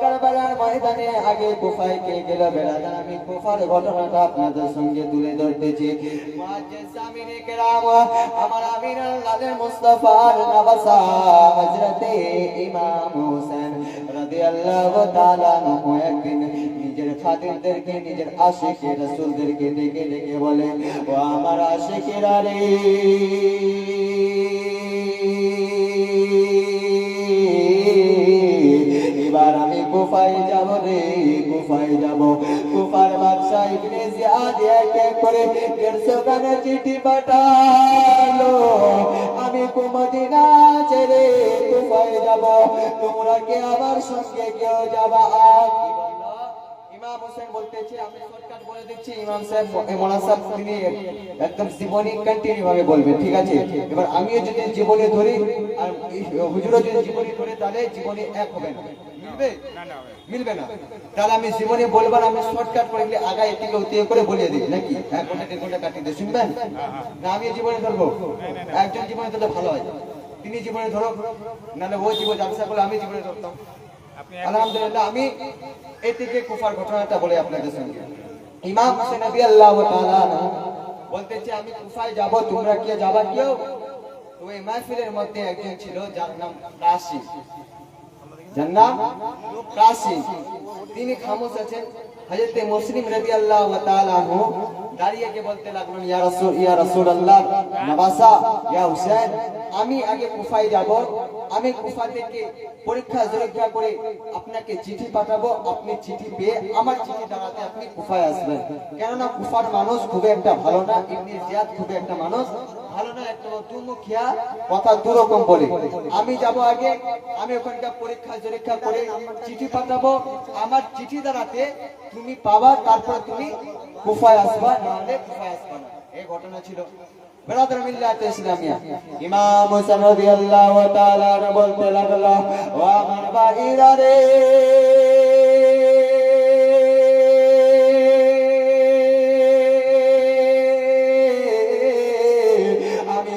কারবালার ময়দানে আগে কুফায় কে গেল বেড়াদার আমি কুফার ঘটনাটা আপনাদের সঙ্গে তুলে ধরতেছি আমার আমির আল্লাহের মুস্তাফার নবাসা, হযরতে ইমাম হোসেন রাদিয়াল্লাহু তাআলা আনহু একদিন নিজের খাদিমদেরকে নিজের আশিকে রাসূলদেরকে ডেকে ডেকে বলে, ও আমার আশিকেরা রে কুফায় যাব রে কুফায় যাব। কুফার বাদশাহ ইবনে জিয়াদ এক এক করে দেড়শো খানা চিঠি পাঠালো। আমি কুমদিনা ছেড়ে কুফায় যাব। তোমরা কে আমার সঙ্গে কেউ যাবা? বলল? ইমাম হোসেন বলতেছে আমি শর্টকাট বলে দিচ্ছি ইমাম সাহেব মোলা সাহেব তিনি একদম জীবনী কন্টিনিউ ভাবে বলবেন ঠিক আছে? এবার আমিও যদি জীবনী ধরি আর হুজুরও যদি জীবনী ধরে তাহলে জীবনী এক হবে না। মিলবে? মিলবে না। তাহলে আমি জীবনী বলবার আমি শর্টকাট করে গেলে আগায় এটিকে উত্তীয় করে বলিয়ে দিই নাকি? এক ঘণ্টা দেড় ঘণ্টা কাটিয়ে দিই শুনবেন? না আমি জীবনী ধরবো। একজন জীবনী ধরলে ভালো হয়। তিনি জীবনী ধরো নাহলে ও জীবন ব্যবসা করলে আমি জীবনে ধরতাম। আলহামদুলিল্লাহ, আমি কুফার ঘটনাটা বলে আপনাদের সঙ্গে। ইমাম হোসেন নবী আল্লাহ তাআলা বলতেছে আমি কুফায় যাব, তোমরা কি যাবা তো এই মাহফিলের মধ্যে একজন ছিল, যার নাম তিনি খামোশ আছেন। হযরতে মুসলিম রাদিয়াল্লাহু তাআলা দাঁড়িয়ে কে বলতে লাগলেন, ইয়া রাসূল, ইয়া রাসূলুল্লাহ, নবাসা, ইয়া হুসেন আমি আগে কুফায় যাব আমি কুফা থেকে পরীক্ষা জরীক্ষা করে আপনাকে চিঠি পাঠাবো, আপনি চিঠি পেয়ে আমার চিঠি দ্বারাতে আপনি কুফায় আসবেন। কেননা কুফার মানুষ খুব একটা ভালো না, ইবনে জিয়াদ খুব একটা মানুষ না আমি যাব আগে, আমি ওখানকার পরীক্ষা জরীক্ষা করে চিঠি পাঠাবো। আমার চিঠি দ্বারাতে তুমি পাবা, তারপর তুমি কুফায় আসবা নাহলে কুফায় আসবা না। এই ঘটনা ছিল। বেরাদার মিল্লাত ইসলামিয়া। ইমাম হোসেন রাদিয়াল্লাহু তাআলা বলতে লাগল, ও আমার ভাইরা রে!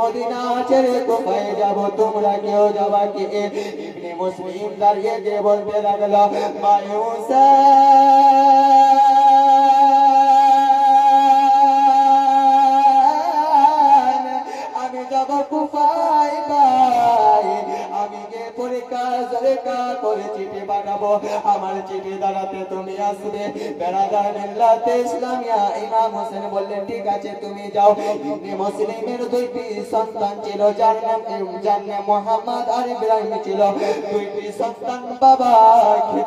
মদিনা ছেড়ে কোথায় যাব? তোমরা কেউ যাবা কি? মুসলিম দাঁড়িয়ে গিয়ে বলতে লাগল ভাই করে চিঠি পাঠাবো। আমার চিঠি দ্বারাতে তুমি আসবে। ইসলামিয়া ইমাম হোসেন বললেন, ঠিক আছে, তুমি যাও। মুসলিমের দুইটি সন্তান ছিল, যার নাম মোহাম্মদ আর ইব্রাহিম ছিল। দুইটি সন্তান বাবা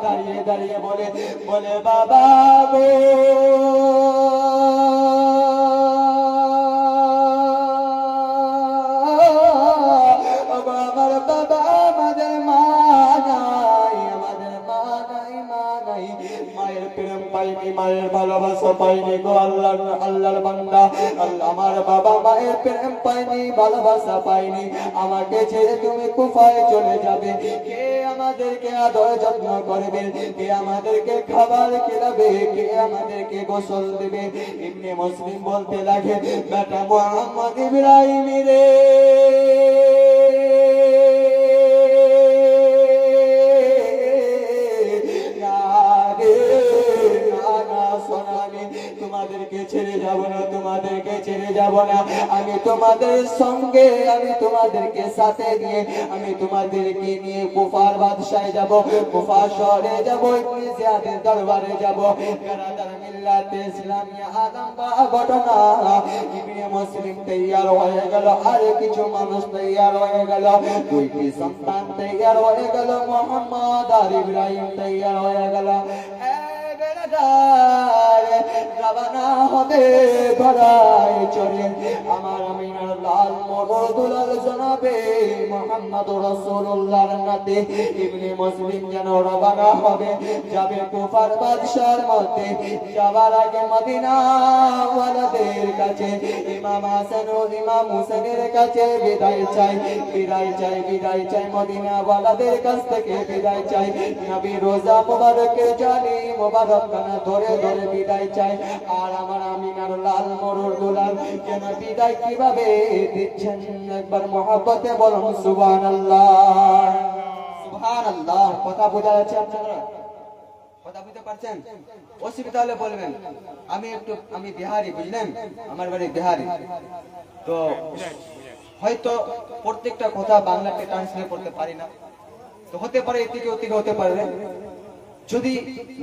দাঁড়িয়ে দাঁড়িয়ে বলে বলে বাবা পাইনি গো আল্লাহর আল্লাহর বান্দা। আমার বাবা মায়ের প্রেম পাইনি, ভালোবাসা পাইনি। আমাকে ছেড়ে তুমি কুফায় চলে যাবে। কে আমাদেরকে আদর যত্ন করবে? কে আমাদেরকে খাবার খেলাবে? কে আমাদেরকে গোসল দেবে? ইবনে মুসলিম বলতে লাগে, বেটা মোহাম্মদ ইব্রাহিম রে। তোমাদেরকে ছেড়ে যাব না, তোমাদেরকে ছেড়ে যাব না। আমি তোমাদের সঙ্গে, আমি তোমাদেরকে সাথে নিয়ে, আমি তোমাদেরকে নিয়ে কুফার বাদশায় যাব, কুফার শহরে যাব, ইবনে দরবারে যাব। বেরাদার মিল্লাতে ইসলামিয়া বা ঘটনা? ইবনে মুসলিম হয়ে গেল, আর কিছু মানুষ তৈয়ার হয়ে গেল। সন্তান হয়ে গেল, মোহাম্মদ আর ইব্রাহিম তৈয়ার হয়ে গেল। এ বেড়াদার রবানা হবে ঘোড়ায় চড়ে। আমার আমিনার লাল মোড় দুলাল জনাবে মোহাম্মদ রসুল্লাহর নাতে। ইবনে মুসলিম যেন রবানা হবে, যাবে কুফার বাদশার মধ্যে যাবার আগে মদিনা ওয়ালাদের কাছে, ইমাম হাসান ও ইমাম হুসেনের কাছে বিদায় চাই। বিদায় চাই বিদায় চাই মদিনা ওয়ালাদের কাছ থেকে বিদায় চাই। নবী রোজা মোবারকের জানি মোবারক ধরে ধরে বিদায় চাই। আর আমার আমিনার লাল মরুর বিদায় কীভাবে দিচ্ছেন? একবার মহাব্বতে বলুন, সুবহানাল্লাহ। সুবহানাল্লাহ, কথা বোঝা যাচ্ছে অসুবিধা হলে বলবেন। আমি একটু, আমি বিহারি, বুঝলেন? আমার বাড়ি বিহারি। তো হয়তো প্রত্যেকটা কথা বাংলাতে ট্রান্সলেট করতে পারি না। তো হতে পারে, এদিকে ওদিকে হতে পারবে যদি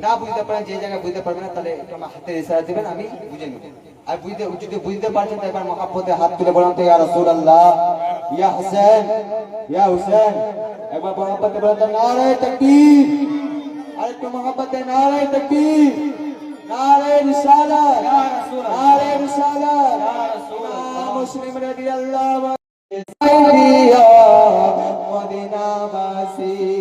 না বুঝতে পারেন, যে জায়গায় বুঝতে পারবেন না, তাহলে একটু আমার হাতের ইশারা দিবেন, আমি বুঝে নেব। আর বুঝতে যদি বুঝতে পারছেন, তো এবার মহাব্বতে হাত তুলে বলুন তো, ইয়া রাসূলুল্লাহ, ইয়া হোসেন ইয়া হোসেন একবার মহাব্বতে বলুন তো, নারে তাকবীর, আরেকটু মহাব্বতে, নারে তাকবীর, নারে রিসালাত নারে রিসালাত ইমাম মুসলিম রাদিয়াল্লাহু দিয়া মদিনাবাসী। বিদায়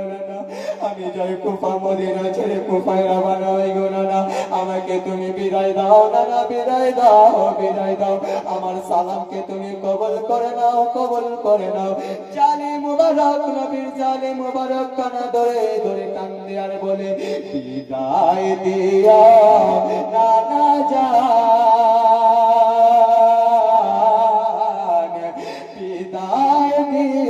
আমি যাই কুফা, মদিনা ছেড়ে কুফায় রাবানা হই গো না না আমাকে তুমি বিদায় দাও না না বিদায় দাও বিদায় দাও। আমার সালামকে তুমি কবল করে নাও, কবল করে নাও। জালি মুবারক, নবীর জালি মুবারক, কানা ধরে ধরে কান্দে আর বলে, বিদায় দিয়া না না যান বিদায় দিয়া।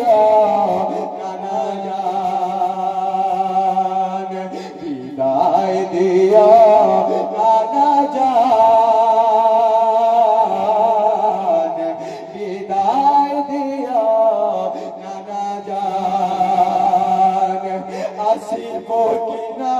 আসিব কিনা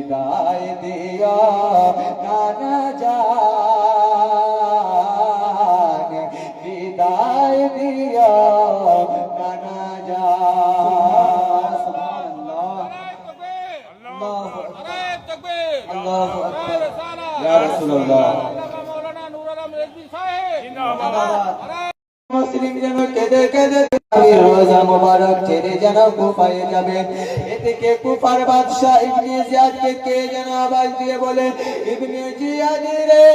বিদায় দিও নানা যান বিদায় দিও নানা যান আল্লাহু ইয়া রাসূলুল্লাহ মুসলিম যেন কেঁদে কেঁদে রোজা মোবারক ছেড়ে যেন কুফায় যাবে। এদিকে কুফার বাদশাহ ইবনে জিয়াদকে কে যেন আওয়াজ দিয়ে বলে ইবনে জিয়াদ রে।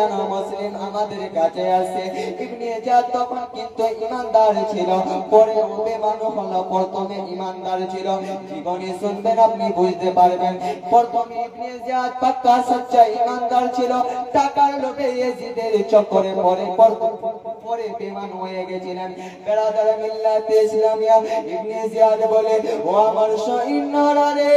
যেন মুসলিম আমাদের কাছে আসে ইবনে জাদ তখন কিন্তু ইমানদার ছিল। পরে বেমানু হলো প্রথমে ইমানদার ছিল। জীবনে শুনবেন আপনি বুঝতে পারবেন। প্রথমে ইবনে জাদ পাক্কা সচ্চা ইমানদার ছিল। টাকার লোভে ইয়েজিদের চক্করে পরে পরে বেমান হয়ে গেছিলেন। বেড়াদার মিল্লাতে ইসলামিয়া ইবনে জিয়াদ বলে, ও আমার সৈন্যরা রে!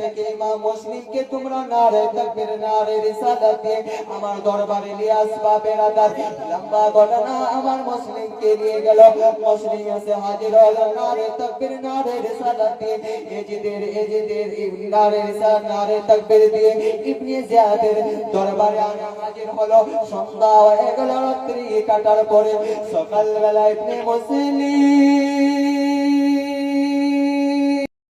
থেকে ইমাম মুসলিমকে তোমরা নারে তাকবীর নারে আমার দরবারে নিয়ে আসবা লম্বা ঘটনা আমার মুসলিমকে নিয়ে গেল। মুসলিম হাজির নারে তাকবীর নারে এজিদের নারে নারে তাকবীর দিয়ে ইবনে জিয়াদের দরবারে হাজির সন্ধ্যা হয়ে গেল, রাত্রি কাটার পরে সকালবেলা ইবনে মুসলিম